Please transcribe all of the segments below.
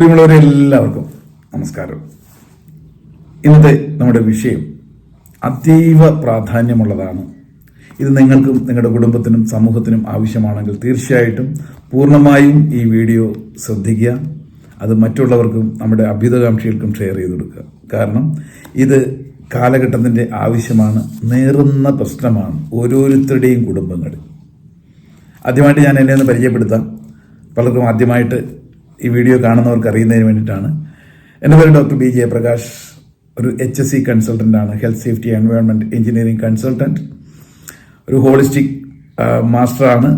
പ്രിയമുള്ളവരെ എല്ലാവർക്കും നമസ്കാരം. ഇന്നത്തെ നമ്മുടെ വിഷയം അതീവ പ്രാധാന്യമുള്ളതാണ്. ഇത് നിങ്ങൾക്കും നിങ്ങളുടെ കുടുംബത്തിനും സമൂഹത്തിനും ആവശ്യമാണെങ്കിൽ തീർച്ചയായിട്ടും പൂർണമായും ഈ വീഡിയോ ശ്രദ്ധിക്കുക. അത് മറ്റുള്ളവർക്കും നമ്മുടെ അഭ്യുതകാംക്ഷികൾക്കും ഷെയർ ചെയ്ത് കൊടുക്കുക. കാരണം ഇത് കാലഘട്ടത്തിന്റെ ആവശ്യമാണ് നേറുന്ന പ്രശ്നമാണ് ഓരോരുത്തരുടെയും കുടുംബങ്ങൾ ആദ്യമായിട്ട് ഞാൻ എന്നെ ഒന്ന് പരിചയപ്പെടുത്താം. പലർക്കും ആദ്യമായിട്ട് ഈ വീഡിയോ കാണുന്നവർക്ക് അറിയുന്നതിന് വേണ്ടിയിട്ടാണ്. എന്റെ പേര് ഡോക്ടർ ബി ജയപ്രകാശ് ഒരു H S C കൺസൾട്ടന്റാണ് health safety environment engineering consultant ഒരു ഹോളിസ്റ്റിക് മാസ്റ്ററാണ്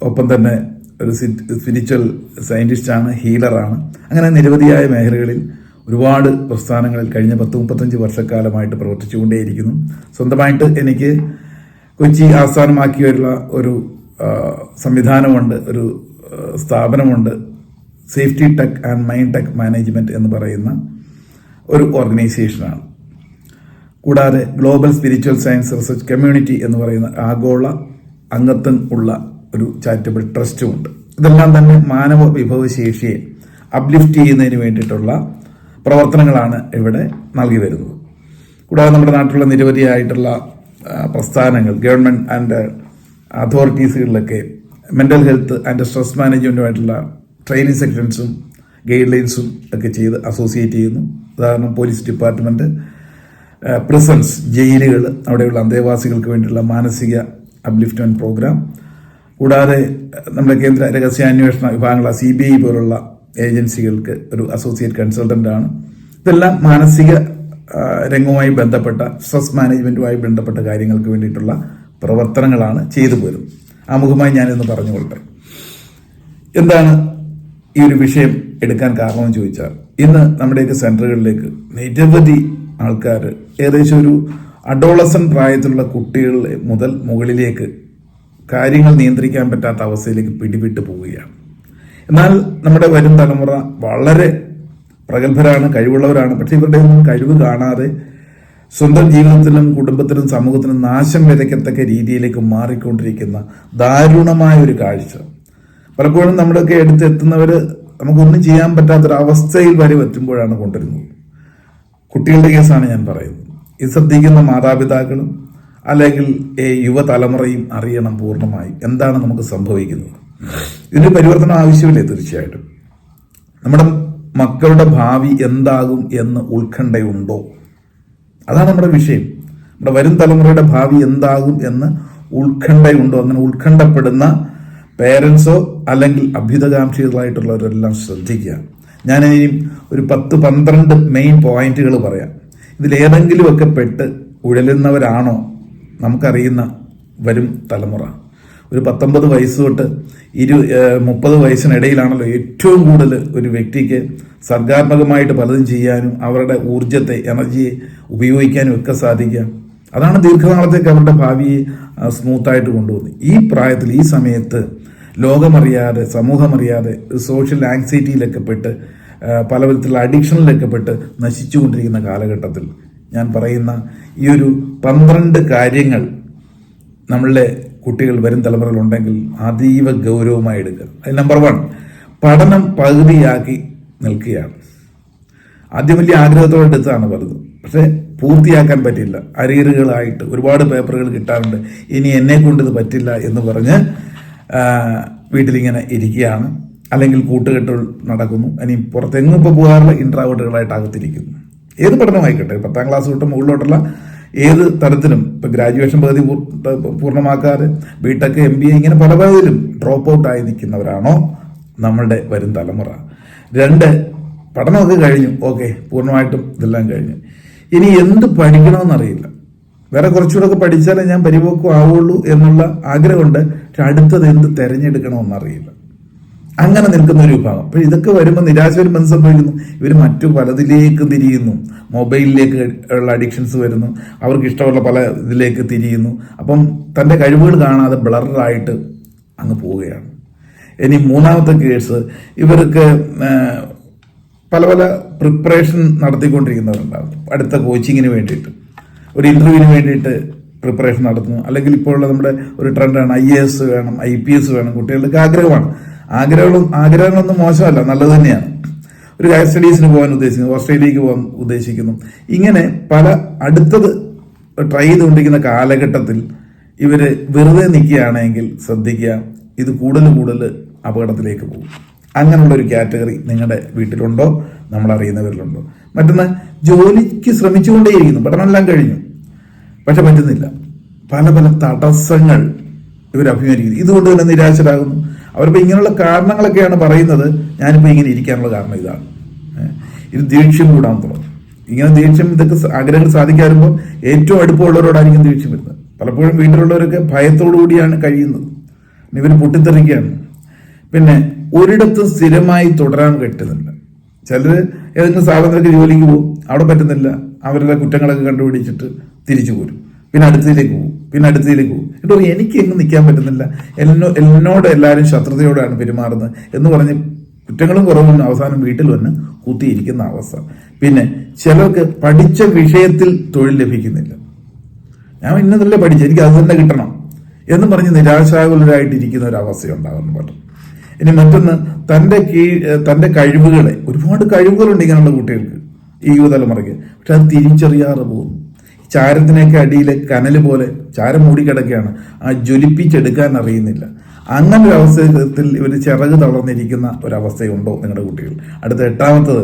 ഒപ്പം തന്നെ ഒരു സ്പിരിച്വൽ സയന്റിസ്റ്റാണ് ഹീലറാണ് അങ്ങനെ നിരവധിയായ മേഖലകളിൽ ഒരുപാട് പ്രസ്ഥാനങ്ങളിൽ കഴിഞ്ഞ പത്ത് മുപ്പത്തഞ്ച് വർഷക്കാലമായിട്ട് പ്രവർത്തിച്ചുകൊണ്ടേയിരിക്കുന്നു. സ്വന്തമായിട്ട് എനിക്ക് കൊച്ചി ആസ്ഥാനമാക്കിയുള്ള ഒരു സംവിധാനമുണ്ട് ഒരു സ്ഥാപനമുണ്ട്. Safety tech and mind tech management എന്ന് പറയുന്ന ഒരു ഓർഗനൈസേഷനാണ്. കൂടാതെ global spiritual science research community എന്ന് പറയുന്ന ആഗോള അംഗത്വം ഉള്ള ഒരു ചാരിറ്റബിൾ ട്രസ്റ്റും ഉണ്ട്. ഇതെല്ലാം തന്നെ മാനവ വിഭവശേഷിയെ അപ്ലിഫ്റ്റ് ചെയ്യുന്നതിന് വേണ്ടിയിട്ടുള്ള പ്രവർത്തനങ്ങളാണ് ഇവിടെ നൽകി വരുന്നത്. കൂടാതെ നമ്മുടെ നാട്ടിലുള്ള നിരവധിയായിട്ടുള്ള പ്രസ്ഥാനങ്ങൾ ഗവൺമെന്റ് ആൻഡ് അതോറിറ്റീസുകളിലൊക്കെ മെന്റൽ ഹെൽത്ത് ആൻഡ് സ്ട്രെസ് മാനേജ്മെന്റുമായിട്ടുള്ള ട്രെയിനിങ് സെക്ഷൻസും ഗൈഡ് ലൈൻസും ഒക്കെ ചെയ്ത് അസോസിയേറ്റ് ചെയ്യുന്നു. ഉദാഹരണം പോലീസ് ഡിപ്പാർട്ട്മെന്റ് പ്രിസൺസ് ജയിലുകൾ അവിടെയുള്ള അന്തേവാസികൾക്ക് വേണ്ടിയുള്ള മാനസിക അബ്ലിഫ്റ്റ്മെന്റ് പ്രോഗ്രാം. കൂടാതെ നമ്മുടെ കേന്ദ്ര രഹസ്യാന്വേഷണ വിഭാഗങ്ങളായ സി ബി ഐ പോലുള്ള ഏജൻസികൾക്ക് ഒരു അസോസിയേറ്റ് കൺസൾട്ടന്റ് ആണ്. ഇതെല്ലാം മാനസിക രംഗവുമായി ബന്ധപ്പെട്ട സ്ട്രെസ് മാനേജ്മെന്റുമായി ബന്ധപ്പെട്ട കാര്യങ്ങൾക്ക് വേണ്ടിയിട്ടുള്ള പ്രവർത്തനങ്ങളാണ് ചെയ്തു പോരുന്നത്. ആമുഖമായി ഞാനിന്ന് പറഞ്ഞുകൊള്ളട്ടെ. എന്താണ് ഈ ഒരു വിഷയം എടുക്കാൻ കാരണമെന്ന് ചോദിച്ചാൽ ഇന്ന് നമ്മുടെയൊക്കെ സെന്ററുകളിലേക്ക് നിരവധി ആൾക്കാർ ഏകദേശം ഒരു അഡോളസൺ പ്രായത്തിലുള്ള കുട്ടികൾ മുതൽ മുകളിലേക്ക് കാര്യങ്ങൾ നിയന്ത്രിക്കാൻ പറ്റാത്ത അവസ്ഥയിലേക്ക് പിടിവിട്ട് പോവുകയാണ്. എന്നാൽ നമ്മുടെ വരും തലമുറ വളരെ പ്രഗത്ഭരാണ് കഴിവുള്ളവരാണ്. പക്ഷെ ഇവരുടെ ഒന്നും കഴിവ് കാണാതെ സ്വന്തം ജീവിതത്തിലും കുടുംബത്തിലും സമൂഹത്തിലും നാശം വിതയ്ക്കത്തക്ക രീതിയിലേക്ക് മാറിക്കൊണ്ടിരിക്കുന്ന ദാരുണമായ ഒരു കാഴ്ച. പലപ്പോഴും നമ്മുടെയൊക്കെ എത്തുന്നവർ നമുക്കൊന്നും ചെയ്യാൻ പറ്റാത്തൊരവസ്ഥയിൽ വരെ എത്തുമ്പോഴാണ് കൊണ്ടുവരുന്നത്. കുട്ടികളുടെ കേസാണ് ഞാൻ പറയുന്നത്. ഇത് ശ്രദ്ധിക്കുന്ന മാതാപിതാക്കളും അല്ലെങ്കിൽ ഈ യുവതലമുറയും അറിയണം പൂർണമായി എന്താണ് നമുക്ക് സംഭവിക്കുന്നത്. ഇതിന് പരിവർത്തനം ആവശ്യമില്ലേ തീർച്ചയായിട്ടും? നമ്മുടെ മക്കളുടെ ഭാവി എന്താകും എന്ന് ഉത്കണ്ഠയുണ്ടോ? അതാണ് നമ്മുടെ വിഷയം. നമ്മുടെ വരും തലമുറയുടെ ഭാവി എന്താകും എന്ന് ഉത്കണ്ഠയുണ്ടോ? അങ്ങനെ ഉത്കണ്ഠപ്പെടുന്ന പേരൻസോ അല്ലെങ്കിൽ അഭ്യുതകാംക്ഷികളായിട്ടുള്ളവരെല്ലാം ശ്രദ്ധിക്കുക. ഞാൻ ഒരു പത്ത് പന്ത്രണ്ട് മെയിൻ പോയിന്റുകൾ പറയാം. ഇതിലേതെങ്കിലുമൊക്കെ പെട്ട് ഉഴലുന്നവരാണോ നമുക്കറിയുന്ന വരും തലമുറ. ഒരു പത്തൊമ്പത് വയസ്സ് തൊട്ട് ഇരു മുപ്പത് വയസ്സിനിടയിലാണല്ലോ ഏറ്റവും കൂടുതൽ ഒരു വ്യക്തിക്ക് സർഗാത്മകമായിട്ട് പലതും ചെയ്യാനും അവരുടെ ഊർജത്തെ എനർജിയെ ഉപയോഗിക്കാനും ഒക്കെ സാധിക്കുക. അതാണ് ദീർഘനാളത്തേക്ക് അവരുടെ ഭാവിയെ സ്മൂത്തായിട്ട് കൊണ്ടുപോകുന്നത്. ഈ പ്രായത്തിൽ ഈ സമയത്ത് ലോകമറിയാതെ സമൂഹമറിയാതെ സോഷ്യൽ ആങ്സൈറ്റിയിലൊക്കെ പെട്ട് പല വിധത്തിലുള്ള അഡിക്ഷനിലൊക്കെ പെട്ട് നശിച്ചുകൊണ്ടിരിക്കുന്ന കാലഘട്ടത്തിൽ ഞാൻ പറയുന്ന ഈ ഒരു പന്ത്രണ്ട് കാര്യങ്ങൾ നമ്മളുടെ കുട്ടികൾ വരും തലമുറകളുണ്ടെങ്കിൽ അതീവ ഗൗരവമായി എടുക്കുക. അതിൽ നമ്പർ വൺ പഠനം പകുതിയാക്കി നിൽക്കുകയാണ്. ആദ്യം വലിയ ആഗ്രഹത്തോടെ എടുത്തതാണ് പലതും പക്ഷെ പൂർത്തിയാക്കാൻ പറ്റില്ല. അരിയറുകളായിട്ട് ഒരുപാട് പേപ്പറുകൾ കിട്ടാറുണ്ട്. ഇനി എന്നെ കൊണ്ട് ഇത് പറ്റില്ല എന്ന് പറഞ്ഞ് വീട്ടിലിങ്ങനെ ഇരിക്കുകയാണ്. അല്ലെങ്കിൽ കൂട്ടുകെട്ടുകൾ നടക്കുന്നു. ഇനി പുറത്തെങ്ങും ഇപ്പോൾ പോകാറില്ല ഇൻട്രാവേർട്ടുകളായിട്ട് അകത്തിരിക്കുന്നു ഏത് പഠനമായിക്കോട്ടെ? പത്താം ക്ലാസ് തൊട്ട് മുകളിലോട്ടുള്ള ഏത് തരത്തിലും ഇപ്പം ഗ്രാജുവേഷൻ പകുതി പൂർ- പൂർണമാക്കാതെ B Tech M B A ഇങ്ങനെ പല പലതിലും ഡ്രോപ്പ് ഔട്ടായി നിൽക്കുന്നവരാണോ നമ്മളുടെ വരും തലമുറ? രണ്ട് പഠനമൊക്കെ കഴിഞ്ഞു. ഓക്കെ പൂർണമായിട്ടും ഇതെല്ലാം കഴിഞ്ഞു. ഇനി എന്ത് പഠിക്കണമെന്നറിയില്ല. വേറെ കുറച്ചുകൂടെ ഒക്കെ പഠിച്ചാലേ ഞാൻ പരിപോക്കും ആവുള്ളൂ എന്നുള്ള ആഗ്രഹമുണ്ട്. പക്ഷെ അടുത്തത് എന്ത് തിരഞ്ഞെടുക്കണമെന്നറിയില്ല. അങ്ങനെ നിൽക്കുന്ന ഒരു വിഭാഗം. അപ്പോൾ ഇതൊക്കെ വരുമ്പോൾ നിരാശ വരുമ്പോൾ എന്ത് സംഭവിക്കുന്നു? ഇവർ മറ്റു പലതിലേക്ക് തിരിയുന്നു. മൊബൈലിലേക്ക് ഉള്ള അഡിക്ഷൻസ് വരുന്നു. അവർക്ക് ഇഷ്ടമുള്ള പല ഇതിലേക്ക് തിരിയുന്നു. അപ്പം തന്റെ കഴിവുകൾ കാണാതെ ബ്ലറായിട്ട് അങ്ങ് പോവുകയാണ്. ഇനി മൂന്നാമത്തെ കേസ് ഇവർക്ക് പല പല പ്രിപ്പറേഷൻ നടത്തിക്കൊണ്ടിരിക്കുന്നവരുണ്ടാവും. അടുത്ത കോച്ചിങ്ങിന് വേണ്ടിയിട്ട്. ഒരു ഇന്റർവ്യൂവിന് വേണ്ടിയിട്ട് പ്രിപ്പറേഷൻ നടത്തുന്നു അല്ലെങ്കിൽ ഇപ്പോഴുള്ള നമ്മുടെ ഒരു ട്രെൻഡാണ് ഐ എ എസ് വേണം ഐ പി എസ് വേണം കുട്ടികൾക്ക് ആഗ്രഹമാണ്. ആഗ്രഹങ്ങളും ആഗ്രഹങ്ങളൊന്നും മോശമല്ല നല്ലത് തന്നെയാണ്. ഒരു ഹയർ സ്റ്റഡീസിന് പോകാൻ ഉദ്ദേശിക്കുന്നു ഓസ്ട്രേലിയക്ക് പോകാൻ ഉദ്ദേശിക്കുന്നു. ഇങ്ങനെ പല അടുത്തത് ട്രൈ ചെയ്തുകൊണ്ടിരിക്കുന്ന കാലഘട്ടത്തിൽ ഇവർ വെറുതെ നിൽക്കുകയാണെങ്കിൽ ശ്രദ്ധിക്കുക ഇത് കൂടുതൽ കൂടുതൽ അപകടത്തിലേക്ക് പോകും. അങ്ങനെയുള്ള ഒരു കാറ്റഗറി നിങ്ങളുടെ വീട്ടിലുണ്ടോ? നമ്മൾ അറിയുന്നവരിലുണ്ടോ മറ്റൊന്ന് ജോലിക്ക് ശ്രമിച്ചുകൊണ്ടേയിരിക്കുന്നു പഠനമെല്ലാം കഴിഞ്ഞു. പക്ഷെ പറ്റുന്നില്ല. പല പല തടസ്സങ്ങൾ ഇവർ അഭിമുഖീകരിക്കുന്നു. ഇതുകൊണ്ട് തന്നെ നിരാശരാകുന്നു. അവരിപ്പോൾ ഇങ്ങനെയുള്ള കാരണങ്ങളൊക്കെയാണ് പറയുന്നത്. ഞാനിപ്പോൾ ഇങ്ങനെ ഇരിക്കാനുള്ള കാരണം ഇതാണ്. ഇത് ദീക്ഷ്യം കൂടാൻ തുടങ്ങും. ഇങ്ങനെ ദീക്ഷ്യം ഇതൊക്കെ ആഗ്രഹങ്ങൾ സാധിക്കാറുമ്പോൾ ഏറ്റവും അടുപ്പമുള്ളവരോടായിരിക്കും ദീക്ഷ്യം വരുന്നത്. പലപ്പോഴും വീട്ടിലുള്ളവരൊക്കെ ഭയത്തോടു കൂടിയാണ് കഴിയുന്നത്. ഇവർ പൊട്ടിത്തെറിക്കുകയാണ്. പിന്നെ ഒരിടത്തും സ്ഥിരമായി തുടരാൻ കിട്ടുന്നുണ്ട് ചിലർ ഏതെങ്കിലും സ്ഥാപനത്തിലേക്ക് ജോലിക്ക് പോകും. അവിടെ പറ്റുന്നില്ല. അവരുടെ കുറ്റങ്ങളൊക്കെ കണ്ടുപിടിച്ചിട്ട് തിരിച്ചു പോരും. പിന്നെ അടുത്തതിലേക്ക് പോകും. പിന്നെ അടുത്തതിലേക്ക് പോകും. പറയും, എനിക്ക് എങ്ങും നിൽക്കാൻ പറ്റുന്നില്ല. എന്നോ എന്നോട് എല്ലാവരും ശത്രുതയോടാണ് പെരുമാറുന്നത്. എന്ന് പറഞ്ഞ് കുറ്റങ്ങളും കുറവും അവസാനം വീട്ടിൽ വന്ന് കുത്തിയിരിക്കുന്ന അവസ്ഥ. പിന്നെ ചിലർക്ക് പഠിച്ച വിഷയത്തിൽ തൊഴിൽ ലഭിക്കുന്നില്ല. ഞാൻ ഇന്നതല്ലേ പഠിച്ചു എനിക്ക് അത് തന്നെ കിട്ടണം. എന്ന് പറഞ്ഞ് നിരാശാകുലരായിട്ടിരിക്കുന്ന ഒരു അവസ്ഥയുണ്ടാകുന്നു പറഞ്ഞു ഇനി മറ്റൊന്ന് തന്റെ കീഴ് തന്റെ കഴിവുകളെ ഒരുപാട് കഴിവുകളുണ്ട് ഇങ്ങനെയുള്ള കുട്ടികൾക്ക് ഈ യുവതലമുറയ്ക്ക്. പക്ഷെ അത് തിരിച്ചറിയാതെ പോകുന്നു. ചാരത്തിനൊക്കെ അടിയിൽ കനൽ പോലെ ചാരം മൂടിക്കിടക്കുകയാണ്. ആ ജ്വലിപ്പിച്ചെടുക്കാൻ അറിയുന്നില്ല. അങ്ങനെ ഒരു അവസരത്തിൽ ഇവർ ചിറക് തളർന്നിരിക്കുന്ന ഒരവസ്ഥയുണ്ടോ നിങ്ങളുടെ കുട്ടികൾ? അടുത്ത എട്ടാമത്തത്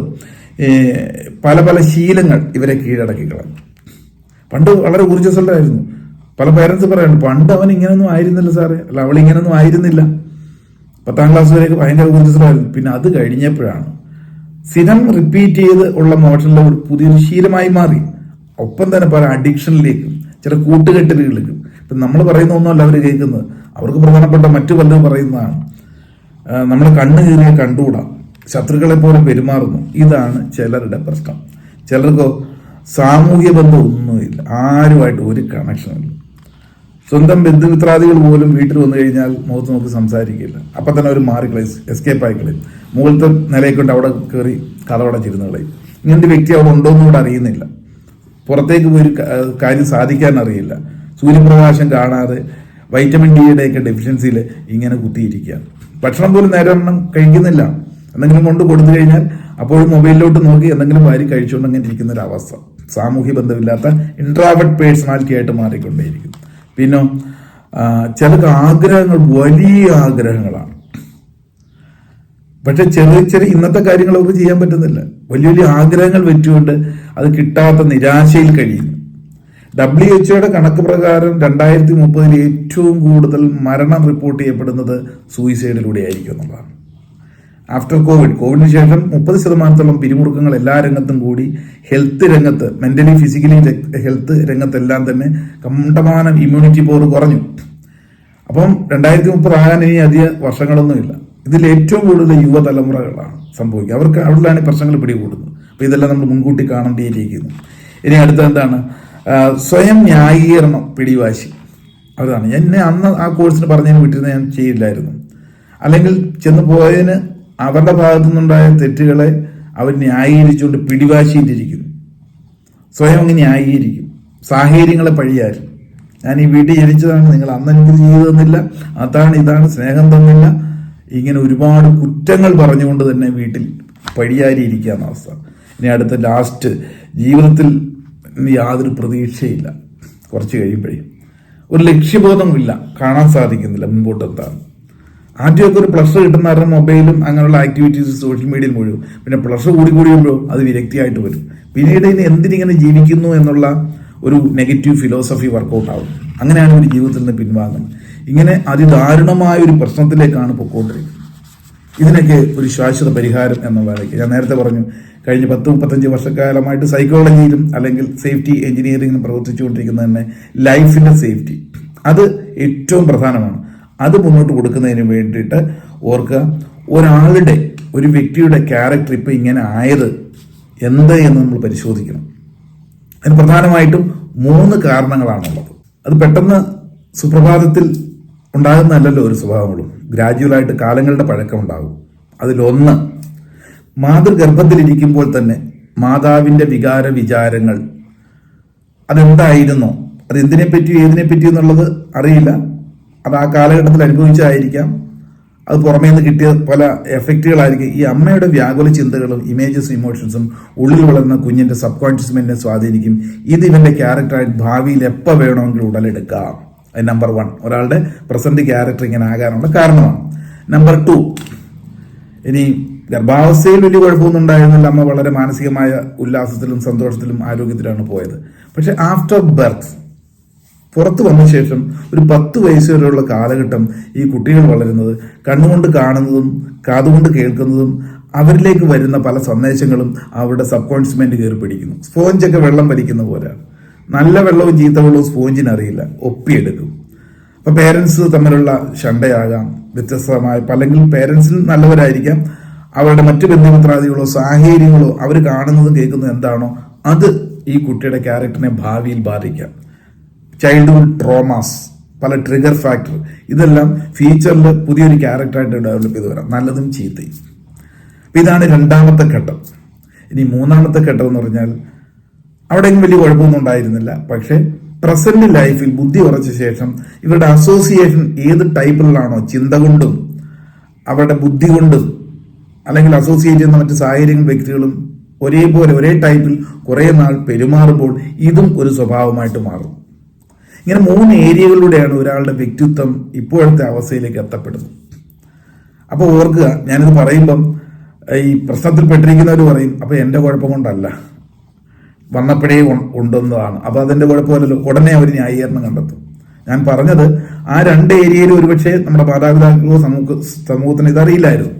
പല പല ശീലങ്ങൾ ഇവരെ കീഴടക്കി കളഞ്ഞു. പണ്ട് വളരെ ഊർജസ്വലായിരുന്നു പല പേരൻസ് പറയാണ് പണ്ട് അവൻ ഇങ്ങനൊന്നും ആയിരുന്നില്ല സാറേ. അല്ല അവൾ ഇങ്ങനൊന്നും ആയിരുന്നില്ല. പത്താം ക്ലാസ് വരെയൊക്കെ ഭയങ്കര ഊർജസ്വലായിരുന്നു പിന്നെ അത് കഴിഞ്ഞപ്പോഴാണ് സ്ഥിരം റിപ്പീറ്റ് ചെയ്ത് ഉള്ള മോഷനിലെ ഒരു പുതിയൊരു ശീലമായി മാറി. ഒപ്പം തന്നെ പല അഡിക്ഷനിലേക്കും ചില കൂട്ടുകെട്ടലുകളിലേക്കും. ഇപ്പം നമ്മൾ പറയുന്ന ഒന്നുമല്ല അവർ കേൾക്കുന്നത്. അവർക്ക് പ്രധാനപ്പെട്ട മറ്റു പലരും പറയുന്നതാണ്. നമ്മൾ കണ്ണു കീറിയ കണ്ടുകൂടാ. ശത്രുക്കളെ പോലെ പെരുമാറുന്നു. ഇതാണ് ചിലരുടെ പ്രശ്നം. ചിലർക്കോ സാമൂഹ്യ ബന്ധം ഒന്നുമില്ല ആരുമായിട്ട് ഒരു കണക്ഷനില്ല സ്വന്തം ബന്ധുമിത്രാദികൾ പോലും വീട്ടിൽ വന്നു കഴിഞ്ഞാൽ മുഖത്ത് നോക്കി സംസാരിക്കില്ല. അപ്പം തന്നെ അവർ മാറിക്കളയും എസ്കേപ്പ് ആയിക്കളയും മുകളിലത്തെ നിലയെ കൊണ്ട് അവിടെ കയറി കഥവടച്ചിരുന്ന് കളയും. ഇങ്ങനത്തെ വ്യക്തി അവിടെ ഉണ്ടോ എന്ന് കൂടെ അറിയുന്നില്ല. പുറത്തേക്ക് പോയി കാര്യം സാധിക്കാൻ അറിയില്ല. സൂര്യപ്രകാശം കാണാതെ വൈറ്റമിൻ ഡിയുടെ ഒക്കെ ഡെഫിഷ്യൻസിയിൽ ഇങ്ങനെ കുത്തിയിരിക്കുകയാണ്. ഭക്ഷണം പോലും നേരെ എണ്ണം കഴിക്കുന്നില്ല. എന്തെങ്കിലും കൊണ്ട് കൊടുത്തു കഴിഞ്ഞാൽ അപ്പോഴും മൊബൈലിലോട്ട് നോക്കി എന്തെങ്കിലും വാരി കഴിച്ചുകൊണ്ട് അങ്ങനെ ഇരിക്കുന്ന ഒരു അവസ്ഥ സാമൂഹ്യ ബന്ധമില്ലാത്ത ഇൻട്രാവഡ് പേഴ്സണാലിറ്റി ആയിട്ട് മാറിക്കൊണ്ടേയിരിക്കും പിന്നെ ചില ആഗ്രഹങ്ങൾ വലിയ ആഗ്രഹങ്ങളാണ്. പക്ഷെ ചെറിയ ചെറിയ ഇന്നത്തെ കാര്യങ്ങൾ അവർക്ക് ചെയ്യാൻ പറ്റുന്നില്ല. വലിയ വലിയ ആഗ്രഹങ്ങൾ വെച്ചുകൊണ്ട് അത് കിട്ടാത്ത നിരാശയിൽ കഴിയുന്നു. ഡബ്ല്യു എച്ച്ഒയുടെ കണക്ക് പ്രകാരം രണ്ടായിരത്തി മുപ്പതിൽ ഏറ്റവും കൂടുതൽ മരണം റിപ്പോർട്ട് ചെയ്യപ്പെടുന്നത് സൂയിസൈഡിലൂടെ ആയിരിക്കും എന്നുള്ളതാണ്. ആഫ്റ്റർ കോവിഡ് കോവിഡിന് ശേഷം മുപ്പത് ശതമാനത്തോളം പിരിമുറുക്കങ്ങൾ എല്ലാ രംഗത്തും കൂടി. ഹെൽത്ത് രംഗത്ത് മെന്റലി ഫിസിക്കലി ഹെൽത്ത് രംഗത്തെല്ലാം തന്നെ കണ്ടമാനം ഇമ്മ്യൂണിറ്റി പോർ കുറഞ്ഞു. അപ്പം രണ്ടായിരത്തി മുപ്പത് ആകാൻ ഇനി അധിക വർഷങ്ങളൊന്നുമില്ല ഇതിൽ ഏറ്റവും കൂടുതൽ യുവതലമുറകളാണ് സംഭവിക്കുക. അവർക്ക് അവിടെയാണ് പ്രശ്നങ്ങൾ പിടികൂടുന്നത്. അപ്പോൾ ഇതെല്ലാം നമ്മൾ മുൻകൂട്ടി കാണേണ്ടിയിരിക്കുന്നു. ഇനി അടുത്ത എന്താണ്? സ്വയം ന്യായീകരണം പിടിവാശി. അതാണ്. എന്നെ അന്ന് ആ കോഴ്സിന് പറഞ്ഞതിന് വിട്ടിരുന്ന ഞാൻ ചെയ്യില്ലായിരുന്നു. അല്ലെങ്കിൽ ചെന്ന് പോയതിന് അവരുടെ ഭാഗത്തു നിന്നുണ്ടായ തെറ്റുകളെ അവർ ന്യായീകരിച്ചുകൊണ്ട് പിടിവാശിയിട്ടിരിക്കുന്നു. സ്വയം അങ്ങ് ന്യായീകരിക്കും. സാഹചര്യങ്ങളെ പഴിയാരും. ഞാൻ ഈ വീട്ടിൽ ജനിച്ചതാണ് നിങ്ങൾ അന്ന് എനിക്ക് ചെയ്തു തന്നില്ല അതാണ് ഇതാണ് സ്നേഹം തന്നില്ല. ഇങ്ങനെ ഒരുപാട് കുറ്റങ്ങൾ പറഞ്ഞുകൊണ്ട് തന്നെ വീട്ടിൽ പഴിയാരിയിരിക്കുക എന്ന അവസ്ഥ. ഇനി അടുത്ത ലാസ്റ്റ് ജീവിതത്തിൽ യാതൊരു പ്രതീക്ഷയില്ല. കുറച്ച് കഴിയുമ്പോഴേ. ഒരു ലക്ഷ്യബോധമില്ല കാണാൻ സാധിക്കുന്നില്ല മുൻപോട്ട് എത്താൻ ആദ്യമൊക്കെ ഒരു പ്ലസ് കിട്ടുന്ന കാരണം മൊബൈലും അങ്ങനെയുള്ള ആക്ടിവിറ്റീസ് സോഷ്യൽ മീഡിയയിൽ മുഴുവൻ. പിന്നെ പ്ലസ് കൂടി കൂടി വരുമ്പോൾ അത് വിരക്തിയായിട്ട് വരും. പിന്നീട് ഇനി എന്തിനിങ്ങനെ ജീവിക്കുന്നു എന്നുള്ള ഒരു നെഗറ്റീവ് ഫിലോസഫി വർക്കൗട്ട് ആവും. അങ്ങനെയാണ് ഒരു ജീവിതത്തിൽ നിന്ന് പിൻവാങ്ങുന്നത്. ഇങ്ങനെ അതിദാരുണമായ ഒരു പ്രശ്നത്തിലേക്കാണ് പൊക്കോണ്ടിരിക്കുന്നത്. ഇതിനൊക്കെ ഒരു ശാശ്വത പരിഹാരം എന്ന എന്നുള്ളതൊക്കെ ഞാൻ നേരത്തെ പറഞ്ഞു കഴിഞ്ഞ പത്ത് മുപ്പത്തഞ്ച് വർഷക്കാലമായിട്ട് സൈക്കോളജിയിലും അല്ലെങ്കിൽ സേഫ്റ്റി എഞ്ചിനീയറിംഗിലും പ്രവർത്തിച്ചുകൊണ്ടിരിക്കുന്നത് തന്നെ ലൈഫിന്റെ സേഫ്റ്റി അത് ഏറ്റവും പ്രധാനമാണ്. അത് മുന്നോട്ട് കൊടുക്കുന്നതിന് വേണ്ടിയിട്ട് ഓർക്കുക ഒരാളുടെ ഒരു വ്യക്തിയുടെ ക്യാരക്ടർ ഇപ്പം ഇങ്ങനെ ആയത് എന്ത് എന്ന് നമ്മൾ പരിശോധിക്കണം. അതിന് പ്രധാനമായിട്ടും മൂന്ന് കാരണങ്ങളാണുള്ളത്. അത് പെട്ടെന്ന് സുപ്രഭാതത്തിൽ ഉണ്ടാകുന്നതല്ലല്ലോ ഒരു സ്വഭാവങ്ങളും ഗ്രാജുവലായിട്ട് കാലങ്ങളുടെ പഴക്കം ഉണ്ടാകും അതിലൊന്ന് മാതൃഗർഭത്തിലിരിക്കുമ്പോൾ തന്നെ മാതാവിന്റെ വികാര വിചാരങ്ങൾ അതെന്തായിരുന്നോ? അത് എന്തിനെപ്പറ്റി ഏതിനെ പറ്റി എന്നുള്ളത് അറിയില്ല. അത് ആ കാലഘട്ടത്തിൽ അനുഭവിച്ചതായിരിക്കാം. അത് പുറമേ നിന്ന് കിട്ടിയ പല എഫക്റ്റുകളായിരിക്കും ഈ അമ്മയുടെ വ്യാകുല ചിന്തകളും ഇമേജസും ഇമോഷൻസും ഉള്ളിൽ വളർന്ന കുഞ്ഞിന്റെ സബ് കോൺഷ്യസ് മൈൻഡിനെ സ്വാധീനിക്കും. ഇത് ഇവന്റെ ക്യാരക്ടറായിട്ട് ഭാവിയിൽ എപ്പോൾ വേണമെങ്കിലും ഉടലെടുക്കാം. അത് നമ്പർ വൺ ഒരാളുടെ പ്രസന്റ് ക്യാരക്ടർ ഇങ്ങനെ ആകാനുള്ള കാരണമാണ്. നമ്പർ ടു ഇനി ഗർഭാവസ്ഥയിൽ വലിയ കുഴപ്പമൊന്നും ഉണ്ടായിരുന്നില്ല. അമ്മ വളരെ മാനസികമായ ഉല്ലാസത്തിലും സന്തോഷത്തിലും ആരോഗ്യത്തിലാണ് പോയത്. പക്ഷെ ആഫ്റ്റർ ബർത്ത് പുറത്തു വന്ന ശേഷം ഒരു പത്ത് വയസ്സ് വരെയുള്ള കാലഘട്ടം ഈ കുട്ടികൾ വളരുന്നത് കണ്ണുകൊണ്ട് കാണുന്നതും കാതുകൊണ്ട് കേൾക്കുന്നതും അവരിലേക്ക് വരുന്ന പല സന്ദേശങ്ങളും അവരുടെ സബ് കോൺഷ്യസ് മൈൻഡ് കയറി പിടിക്കുന്നു. സ്പോഞ്ചൊക്കെ വെള്ളം വലിക്കുന്ന പോലെ നല്ല വെള്ളവും ചീത്ത വെള്ളവും സ്പോഞ്ചിന് അറിയില്ല. ഒപ്പിയെടുക്കും. അപ്പോൾ പേരൻസ് തമ്മിലുള്ള ശണ്ടയാകാം. വ്യത്യസ്തമായ അല്ലെങ്കിൽ പേരൻസിൽ നല്ലവരായിരിക്കാം. അവരുടെ മറ്റു ബന്ധുമിത്രാദികളോ സാഹചര്യങ്ങളോ അവർ കാണുന്നതും കേൾക്കുന്നതും എന്താണോ അത് ഈ കുട്ടിയുടെ ക്യാരക്ടറിനെ ഭാവിയിൽ ബാധിക്കാം. ചൈൽഡ്ഹുഡ് ട്രോമാസ് പല ട്രിഗർ ഫാക്ടർ ഇതെല്ലാം ഫ്യൂച്ചറിൽ പുതിയൊരു ക്യാരക്ടറായിട്ട് ഡെവലപ്പ് ചെയ്ത് വരാം. നല്ലതും ചീത്തയും. അപ്പം ഇതാണ് രണ്ടാമത്തെ ഘട്ടം. ഇനി മൂന്നാമത്തെ ഘട്ടം എന്ന് പറഞ്ഞാൽ അവിടെയും വലിയ കുഴപ്പമൊന്നും ഉണ്ടായിരുന്നില്ല. പക്ഷേ പ്രസന്റ് ലൈഫിൽ ബുദ്ധി ഉറച്ച ശേഷം ഇവരുടെ അസോസിയേഷൻ ഏത് ടൈപ്പിലാണോ ചിന്ത കൊണ്ടും അവരുടെ ബുദ്ധി കൊണ്ടും അല്ലെങ്കിൽ അസോസിയേറ്റ് ചെയ്യുന്ന മറ്റ് സാഹചര്യങ്ങളും വ്യക്തികളും ഒരേപോലെ ഒരേ ടൈപ്പിൽ കുറേ നാൾ പെരുമാറുമ്പോൾ ഇതും ഒരു സ്വഭാവമായിട്ട് മാറും. ഇങ്ങനെ മൂന്ന് ഏരിയകളിലൂടെയാണ് ഒരാളുടെ വ്യക്തിത്വം ഇപ്പോഴത്തെ അവസ്ഥയിലേക്ക് എത്തപ്പെടുന്നത്. അപ്പോൾ ഓർക്കുക ഞാനിത് പറയുമ്പം ഈ പ്രശ്നത്തിൽ പെട്ടിരിക്കുന്നവർ പറയും അപ്പോൾ എന്റെ കുഴപ്പം കൊണ്ടല്ല. വന്നപ്പോഴേ ഉണ്ടെന്നതാണ്. അപ്പോൾ അതിന്റെ കുഴപ്പമല്ലല്ലോ ഉടനെ അവർ ന്യായീകരണം കണ്ടെത്തും. ഞാൻ പറഞ്ഞത് ആ രണ്ട് ഏരിയയിൽ ഒരുപക്ഷെ നമ്മുടെ മാതാപിതാക്കളോ സമൂഹ സമൂഹത്തിന് ഇതറിയില്ലായിരുന്നു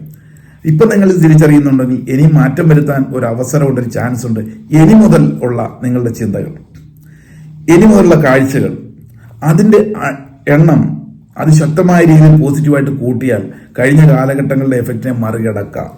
ഇപ്പം നിങ്ങൾ തിരിച്ചറിയുന്നുണ്ടെങ്കിൽ ഇനി മാറ്റം വരുത്താൻ ഒരു അവസരമുണ്ട് ഒരു ചാൻസ് ഉണ്ട്. ഇനി മുതൽ ഉള്ള നിങ്ങളുടെ ചിന്തകൾ ഇനി മുതലുള്ള കാഴ്ചകൾ അതിന്റെ എണ്ണം അതിശക്തമായ രീതിയിൽ പോസിറ്റീവായിട്ട് കൂട്ടിയാൽ കഴിഞ്ഞ കാലഘട്ടങ്ങളുടെ എഫക്റ്റിനെ മറികടക്കാം.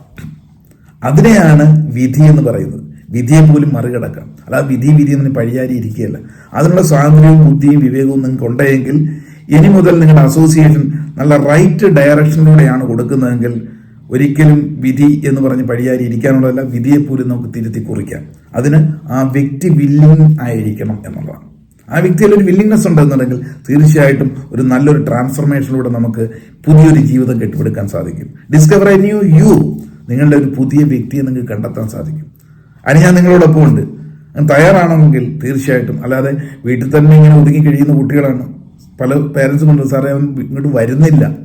അതിനെയാണ് വിധി എന്ന് പറയുന്നത്. വിധിയെ പോലും മറികടക്കാം. അല്ലാതെ വിധി വിധി എന്ന് പഴിയാരി ഇരിക്കുകയല്ല. അതിനുള്ള സ്വാതന്ത്ര്യവും ബുദ്ധിയും വിവേകവും നിങ്ങൾക്ക് ഉണ്ടെങ്കിൽ ഇനി മുതൽ നിങ്ങളുടെ അസോസിയേഷൻ നല്ല റൈറ്റ് ഡയറക്ഷനിലൂടെയാണ് കൊടുക്കുന്നതെങ്കിൽ ഒരിക്കലും വിധി എന്ന് പറഞ്ഞ് പഴിയാരി ഇരിക്കാനുള്ളതല്ല വിധിയെ പോലും നമുക്ക് തിരുത്തി കുറിക്കാം. അതിന് ആ വ്യക്തി വില്ലിങ് ആയിരിക്കണം എന്നുള്ളതാണ്. ആ വ്യക്തിയിൽ ഒരു വില്ലിങ്നെസ് ഉണ്ടെന്നുണ്ടെങ്കിൽ തീർച്ചയായിട്ടും ഒരു നല്ലൊരു ട്രാൻസ്ഫർമേഷനിലൂടെ നമുക്ക് പുതിയൊരു ജീവിതം കെട്ടിപ്പടുക്കാൻ സാധിക്കും. ഡിസ്കവർ എ ന്യൂ യു നിങ്ങളുടെ ഒരു പുതിയ വ്യക്തിയെ നിങ്ങൾക്ക് കണ്ടെത്താൻ സാധിക്കും. അതിന് ഞാൻ നിങ്ങളോടൊപ്പം ഉണ്ട്. തയ്യാറാണെങ്കിൽ തീർച്ചയായിട്ടും. അല്ലാതെ വീട്ടിൽ തന്നെ ഇങ്ങനെ ഒതുങ്ങി കഴിയുന്ന കുട്ടികളാണ്. പല പേരൻസും ഉണ്ട്. സാറേ അവൻ ഇങ്ങോട്ട് വരുന്നില്ല.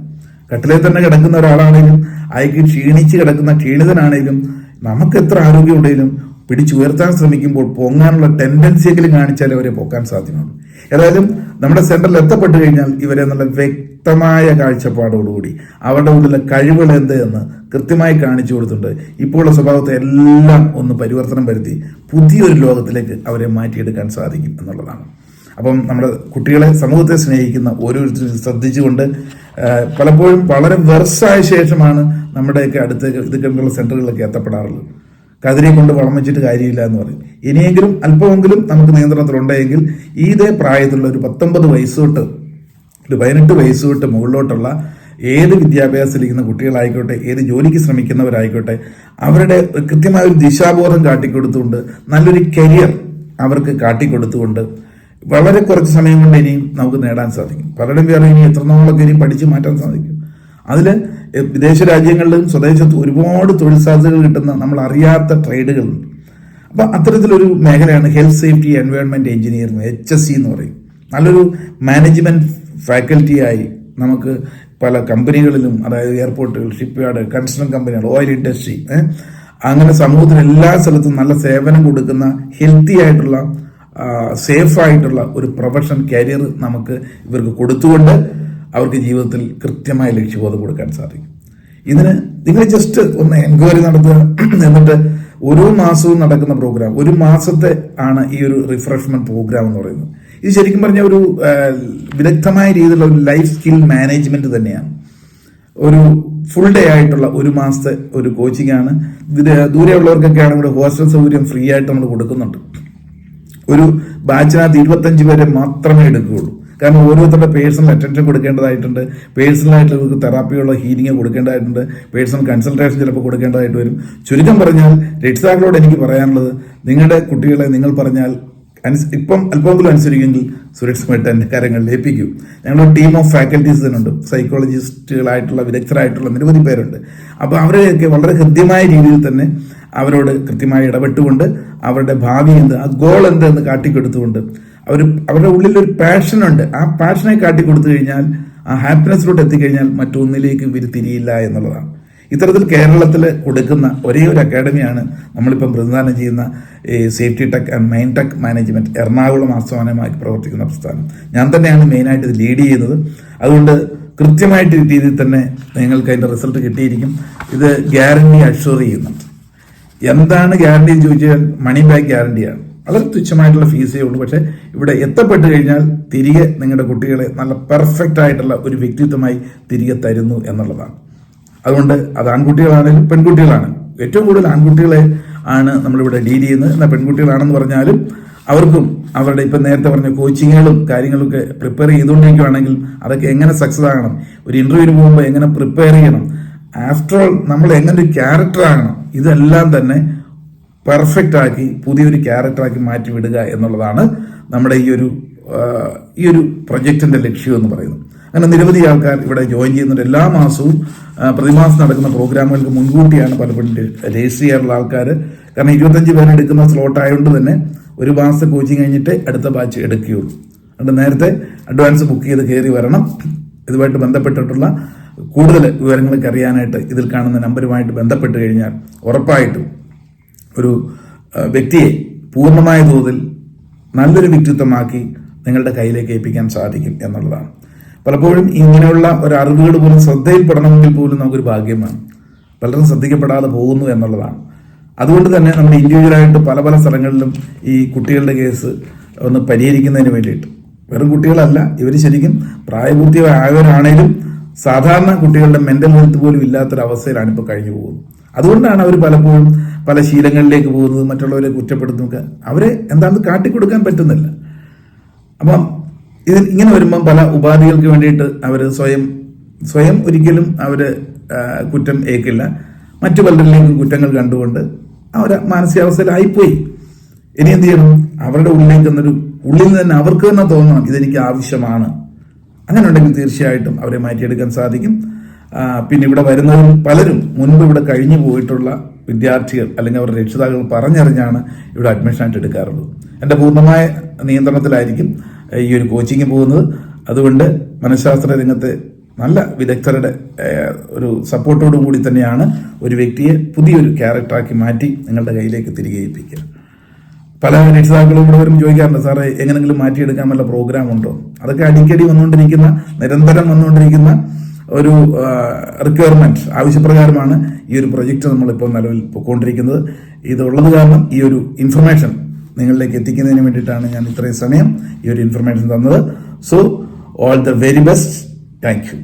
കട്ടിലെ തന്നെ കിടക്കുന്ന ഒരാളാണെങ്കിലും അയക്ക് ക്ഷീണിച്ച് കിടക്കുന്ന ക്ഷീണിതനാണെങ്കിലും നമുക്ക് എത്ര ആരോഗ്യം ഉണ്ടെങ്കിലും പിടിച്ചുയർത്താൻ ശ്രമിക്കുമ്പോൾ പൊങ്ങാനുള്ള ടെൻഡൻസിയെങ്കിലും കാണിച്ചാൽ അവരെ പൊക്കാൻ സാധ്യമാണ് ഏതായാലും നമ്മുടെ സെന്ററിൽ എത്തപ്പെട്ടു കഴിഞ്ഞാൽ ഇവരെ നല്ല വ്യക്തമായ കാഴ്ചപ്പാടോടുകൂടി അവരുടെ ഉള്ളിലെ കഴിവുകൾ എന്ത് എന്ന് കൃത്യമായി കാണിച്ചു കൊടുത്തിട്ടുണ്ട്. ഇപ്പോഴുള്ള സ്വഭാവത്തെ എല്ലാം ഒന്ന് പരിവർത്തനം വരുത്തി പുതിയൊരു ലോകത്തിലേക്ക് അവരെ മാറ്റിയെടുക്കാൻ സാധിക്കും എന്നുള്ളതാണ്. അപ്പം നമ്മുടെ കുട്ടികളെ സമൂഹത്തെ സ്നേഹിക്കുന്ന ഓരോരുത്തരും ശ്രദ്ധിച്ചുകൊണ്ട് പലപ്പോഴും വളരെ വെർസായ ശേഷമാണ് നമ്മുടെയൊക്കെ അടുത്തേക്ക് ഇതൊക്കെയുള്ള സെന്ററുകളിലൊക്കെ എത്തപ്പെടാറുള്ളത്. കതിരെ കൊണ്ട് വളം വെച്ചിട്ട് കാര്യമില്ല എന്ന് പറയും. ഇനിയെങ്കിലും അല്പമെങ്കിലും നമുക്ക് നിയന്ത്രണത്തിലുണ്ടെങ്കിൽ ഇതേ പ്രായത്തിലുള്ള ഒരു പത്തൊമ്പത് വയസ്സ് തൊട്ട് ഒരു പതിനെട്ട് വയസ്സ് തൊട്ട് മുകളിലോട്ടുള്ള ഏത് വിദ്യാഭ്യാസത്തിലിരിക്കുന്ന കുട്ടികളായിക്കോട്ടെ ഏത് ജോലിക്ക് ശ്രമിക്കുന്നവരായിക്കോട്ടെ അവരുടെ കൃത്യമായ ഒരു ദിശാബോധം കാട്ടിക്കൊടുത്തുകൊണ്ട് നല്ലൊരു കരിയർ അവർക്ക് കാട്ടിക്കൊടുത്തുകൊണ്ട് വളരെ കുറച്ച് സമയം കൊണ്ട് ഇനിയും നമുക്ക് നേടാൻ സാധിക്കും. പലരും പേരും ഇനി എത്ര നാളൊക്കെ ഇനിയും പഠിച്ച് മാറ്റാൻ സാധിക്കും. അതിൽ വിദേശ രാജ്യങ്ങളിലും സ്വദേശത്ത് ഒരുപാട് തൊഴിൽ സാധ്യതകൾ കിട്ടുന്ന നമ്മൾ അറിയാത്ത ട്രേഡുകളുണ്ട് അപ്പോൾ അത്തരത്തിലൊരു മേഖലയാണ് health safety environment engineering H S C എന്ന് പറയും. നല്ലൊരു മാനേജ്മെന്റ് ഫാക്കൽറ്റിയായി നമുക്ക് പല കമ്പനികളിലും അതായത് എയർപോർട്ടുകൾ ഷിപ്പ് യാർഡ് കൺസ്ട്രക്ഷൻ കമ്പനികൾ ഓയിൽ ഇൻഡസ്ട്രി അങ്ങനെ സമൂഹത്തിന് എല്ലാ സ്ഥലത്തും നല്ല സേവനം കൊടുക്കുന്ന ഹെൽത്തി ആയിട്ടുള്ള സേഫായിട്ടുള്ള ഒരു പ്രൊഫഷൻ കരിയർ നമുക്ക് ഇവർക്ക് കൊടുത്തുകൊണ്ട് അവർക്ക് ജീവിതത്തിൽ കൃത്യമായ ലക്ഷ്യബോധം കൊടുക്കാൻ സാധിക്കും. ഇതിന് നിങ്ങൾ ജസ്റ്റ് ഒന്ന് എൻക്വയറി നടത്തുക. എന്നിട്ട് ഓരോ മാസവും നടക്കുന്ന പ്രോഗ്രാം ഒരു മാസത്തെ ആണ് ഈ ഒരു റിഫ്രഷ്മെന്റ് പ്രോഗ്രാം എന്ന് പറയുന്നത്. ഇത് ശരിക്കും പറഞ്ഞാൽ ഒരു വിദഗ്ധമായ രീതിയിലുള്ള ഒരു ലൈഫ് സ്കിൽ മാനേജ്മെന്റ് തന്നെയാണ്. ഒരു ഫുൾ ഡേ ആയിട്ടുള്ള ഒരു മാസത്തെ ഒരു കോച്ചിങ് ആണ്. ദൂരെയുള്ളവർക്കൊക്കെ ആണെങ്കിൽ ഹോസ്റ്റൽ സൗകര്യം ഫ്രീ ആയിട്ട് നമ്മൾ കൊടുക്കുന്നുണ്ട്. ഒരു ബാച്ചിനകത്ത് ഇരുപത്തഞ്ച് പേരെ മാത്രമേ എടുക്കുകയുള്ളൂ. കാരണം ഓരോരുത്തരുടെ പേഴ്സണൽ അറ്റൻഷൻ കൊടുക്കേണ്ടതായിട്ടുണ്ട്. പേഴ്സണലായിട്ട് ഇവർക്ക് തെറാപ്പിയുള്ള ഹീലിംഗ് കൊടുക്കേണ്ടതായിട്ടുണ്ട്. പേഴ്സണൽ കൺസൾട്ടേഷൻ ചിലപ്പോൾ കൊടുക്കേണ്ടതായിട്ട് വരും. ചുരുക്കം പറഞ്ഞാൽ രക്ഷിതാക്കളോട് എനിക്ക് പറയാനുള്ളത് നിങ്ങളുടെ കുട്ടികളെ നിങ്ങൾ പറഞ്ഞാൽ അനുസ് ഇപ്പം അല്പമെങ്കിലും അനുസരിക്കുമെങ്കിൽ സുരക്ഷിതമായിട്ട് എന്റെ കാര്യങ്ങളിൽ ഏൽപ്പിക്കും ഞങ്ങളുടെ ടീം ഓഫ് ഫാക്കൽറ്റീസ് തന്നെയുണ്ട്. സൈക്കോളജിസ്റ്റുകളായിട്ടുള്ള വിദഗ്ധരായിട്ടുള്ള നിരവധി പേരുണ്ട്. അപ്പോൾ അവരെയൊക്കെ വളരെ ഹൃദ്യമായ രീതിയിൽ തന്നെ അവരോട് കൃത്യമായി ഇടപെട്ടുകൊണ്ട് അവരുടെ ഭാവി എന്ത് ആ ഗോൾ എന്ത് എന്ന് കാട്ടിക്കൊടുത്തുകൊണ്ട് അവർ അവരുടെ ഉള്ളിൽ ഒരു പാഷനുണ്ട് ആ പാഷനെ കാട്ടി കൊടുത്തു കഴിഞ്ഞാൽ ആ ഹാപ്പിനെസ്സിലോട്ട് എത്തിക്കഴിഞ്ഞാൽ മറ്റൊന്നിലേക്ക് ഇവർ തിരിയില്ല എന്നുള്ളതാണ്. ഇത്തരത്തിൽ കേരളത്തിൽ കൊടുക്കുന്ന ഒരേ ഒരു അക്കാഡമിയാണ് നമ്മളിപ്പം പ്രതിദാനം ചെയ്യുന്ന ഈ safety tech and main tech management Ernakulam ആസ്ഥാനമായി പ്രവർത്തിക്കുന്ന പ്രസ്ഥാനം. ഞാൻ തന്നെയാണ് മെയിനായിട്ട് ഇത് ലീഡ് ചെയ്യുന്നത്. അതുകൊണ്ട് കൃത്യമായിട്ട് രീതിയിൽ തന്നെ നിങ്ങൾക്ക് അതിന്റെ റിസൾട്ട് കിട്ടിയിരിക്കും. ഇത് ഗ്യാരണ്ടി അഷ്വർ ചെയ്യുന്നുണ്ട്. എന്താണ് ഗ്യാരണ്ടി എന്ന് ചോദിച്ചാൽ മണി ബാക്ക് ഗ്യാരണ്ടിയാണ് വളരെ തുച്ഛമായിട്ടുള്ള ഫീസേ ഉള്ളൂ. പക്ഷെ ഇവിടെ എത്തപ്പെട്ടു കഴിഞ്ഞാൽ തിരികെ നിങ്ങളുടെ കുട്ടികളെ നല്ല പെർഫെക്റ്റ് ആയിട്ടുള്ള ഒരു വ്യക്തിത്വമായി തിരികെ തരുന്നു എന്നുള്ളതാണ്. അതുകൊണ്ട് അത് ആൺകുട്ടികളാണെങ്കിലും പെൺകുട്ടികളാണ്. ഏറ്റവും കൂടുതൽ ആൺകുട്ടികളെ ആണ് നമ്മളിവിടെ ഡീൽ ചെയ്യുന്നത്. എന്നാൽ പെൺകുട്ടികളാണെന്ന് പറഞ്ഞാലും അവർക്കും അവരുടെ ഇപ്പം നേരത്തെ പറഞ്ഞ കോച്ചിങ്ങുകളും കാര്യങ്ങളൊക്കെ പ്രിപ്പയർ ചെയ്തുകൊണ്ടിരിക്കുകയാണെങ്കിൽ അതൊക്കെ എങ്ങനെ സക്സസ് ആകണം? ഒരു ഇന്റർവ്യൂവിന് പോകുമ്പോൾ എങ്ങനെ പ്രിപ്പയർ ചെയ്യണം? ആഫ്റ്റർ ഓൾ നമ്മൾ എങ്ങനെ ഒരു ക്യാരക്ടർ ആകണം? ഇതെല്ലാം തന്നെ പെർഫെക്റ്റ് ആക്കി പുതിയൊരു ക്യാരക്ടറാക്കി മാറ്റി വിടുക എന്നുള്ളതാണ് നമ്മുടെ ഈ ഒരു ഈ ഒരു പ്രൊജക്ടിന്റെ ലക്ഷ്യം എന്ന് പറയുന്നത്. അങ്ങനെ നിരവധി ആൾക്കാർ ഇവിടെ ജോയിൻ ചെയ്യുന്നുണ്ട്. എല്ലാ മാസവും പ്രതിമാസം നടക്കുന്ന പ്രോഗ്രാമുകൾക്ക് മുൻകൂട്ടിയാണ് പലപ്പോഴും രജിസ്റ്റർ ചെയ്യാറുള്ള ആൾക്കാർ കാരണം ഇരുപത്തഞ്ച് പേരെടുക്കുന്ന സ്ലോട്ട് ആയതുകൊണ്ട് തന്നെ ഒരു മാസത്തെ കോച്ചിങ് കഴിഞ്ഞിട്ട് അടുത്ത ബാച്ച് എടുക്കുകയുള്ളൂ. അതുകൊണ്ട് നേരത്തെ അഡ്വാൻസ് ബുക്ക് ചെയ്ത് കയറി വരണം. ഇതുമായിട്ട് ബന്ധപ്പെട്ടിട്ടുള്ള കൂടുതൽ വിവരങ്ങളൊക്കെ അറിയാനായിട്ട് ഇതിൽ കാണുന്ന നമ്പരുമായിട്ട് ബന്ധപ്പെട്ട് കഴിഞ്ഞാൽ ഉറപ്പായിട്ടും ഒരു വ്യക്തിയെ പൂർണമായ തോതിൽ നല്ലൊരു വ്യക്തിത്വമാക്കി നിങ്ങളുടെ കയ്യിലേക്ക് ഏൽപ്പിക്കാൻ സാധിക്കും എന്നുള്ളതാണ്. പലപ്പോഴും ഇങ്ങനെയുള്ള ഒരു അറിവുകൾ പോലും ശ്രദ്ധയിൽപ്പെടണമെങ്കിൽ പോലും നമുക്കൊരു ഭാഗ്യമാണ്. പലരും ശ്രദ്ധിക്കപ്പെടാതെ പോകുന്നു എന്നുള്ളതാണ്. അതുകൊണ്ട് തന്നെ നമ്മൾ ഇൻഡിവിജ്വലായിട്ട് പല പല സ്ഥലങ്ങളിലും ഈ കുട്ടികളുടെ കേസ് ഒന്ന് പരിഹരിക്കുന്നതിന് വേണ്ടിയിട്ട്. വെറും കുട്ടികളല്ല ഇവർ ശരിക്കും പ്രായപൂർത്തിയായവരാണേലും സാധാരണ കുട്ടികളുടെ മെന്റൽ ഹെൽത്ത് പോലും ഇല്ലാത്തൊരവസ്ഥയിലാണ് ഇപ്പോൾ കഴിഞ്ഞു പോകുന്നത് അതുകൊണ്ടാണ് അവർ പലപ്പോഴും പല ശീലങ്ങളിലേക്ക് പോകുന്നത് മറ്റുള്ളവരെ കുറ്റപ്പെടുത്തുന്നൊക്കെ അവരെ എന്താണെന്ന് കാട്ടിക്കൊടുക്കാൻ പറ്റുന്നില്ല. അപ്പം ഇതിൽ ഇങ്ങനെ വരുമ്പം പല ഉപാധികൾക്ക് വേണ്ടിയിട്ട് അവർ സ്വയം സ്വയം ഒരിക്കലും അവർ കുറ്റം ഏക്കില്ല മറ്റു പലരിലേക്കും കുറ്റങ്ങൾ കണ്ടുകൊണ്ട് അവർ മാനസികാവസ്ഥയിലായിപ്പോയി. ഇനി എന്ത് ചെയ്യണം? അവരുടെ ഉള്ളിലേക്ക് എന്നൊരു ഉള്ളിൽ നിന്ന് തന്നെ അവർക്ക് തന്നെ തോന്നണം ഇതെനിക്ക് ആവശ്യമാണ്. അങ്ങനെ ഉണ്ടെങ്കിൽ തീർച്ചയായിട്ടും അവരെ മാറ്റിയെടുക്കാൻ സാധിക്കും. പിന്നെ ഇവിടെ വരുന്നവരിൽ പലരും മുൻപ് ഇവിടെ കഴിഞ്ഞു പോയിട്ടുള്ള വിദ്യാർത്ഥികൾ അല്ലെങ്കിൽ അവരുടെ രക്ഷിതാക്കൾ പറഞ്ഞറിഞ്ഞാണ് ഇവിടെ അഡ്മിഷനായിട്ട് എടുക്കാറുള്ളത്. എന്റെ പൂർണമായ നിയന്ത്രണത്തിലായിരിക്കും ഈ ഒരു കോച്ചിങ് പോകുന്നത്. അതുകൊണ്ട് മനഃശാസ്ത്ര രംഗത്തെ നല്ല വിദഗ്ധരുടെ ഒരു സപ്പോർട്ടോടു കൂടി തന്നെയാണ് ഒരു വ്യക്തിയെ പുതിയൊരു ക്യാരക്ടറാക്കി മാറ്റി നിങ്ങളുടെ കയ്യിലേക്ക് തിരികെ ഏൽപ്പിക്കുക പല രക്ഷിതാക്കളും ഇവിടെ വരും ചോദിക്കാറുണ്ട് സാറേ എങ്ങനെങ്കിലും മാറ്റിയെടുക്കാൻ വല്ല പ്രോഗ്രാം ഉണ്ടോ? അതൊക്കെ അടിക്കടി വന്നുകൊണ്ടിരിക്കുന്ന നിരന്തരം വന്നുകൊണ്ടിരിക്കുന്ന ഒരു റിക്വയർമെന്റ് ആവശ്യപ്രകാരമാണ് ഈ ഒരു പ്രൊജക്ട് നമ്മളിപ്പോൾ നിലവിൽ പൊയ്ക്കൊണ്ടിരിക്കുന്നത് ഇതുള്ളത് കാരണം ഈ ഒരു ഇൻഫർമേഷൻ നിങ്ങളിലേക്ക് എത്തിക്കുന്നതിന് വേണ്ടിയിട്ടാണ് ഞാൻ ഇത്രയും സമയം ഈ ഒരു ഇൻഫർമേഷൻ തന്നത്. So all the very best thank you